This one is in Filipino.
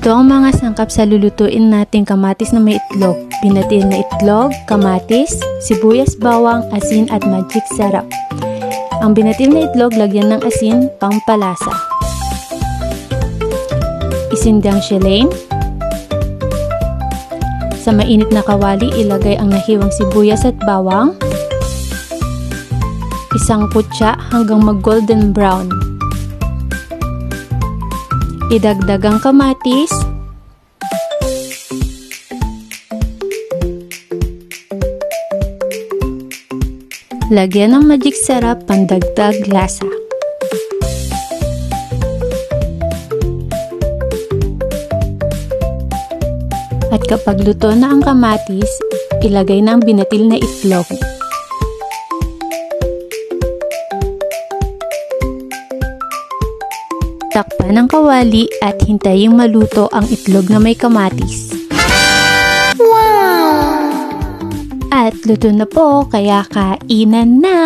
Ito ang mga sangkap sa lulutuin nating kamatis na may itlog. Binatil na itlog, kamatis, sibuyas, bawang, asin at magic sarap. Ang binatil na itlog, lagyan ng asin, pampalasa. Isindang shelain. Sa mainit na kawali, ilagay ang nahiwang sibuyas at bawang. Isang kutsa hanggang mag-golden brown. Idagdag ang kamatis. Lagyan ng magic sarap pandagdag lasa. At kapag luto na ang kamatis, ilagay ng binatil na itlog. Takpan ng kawali at hintaying maluto ang itlog na may kamatis. Wow! At luto na po, kaya kainan na!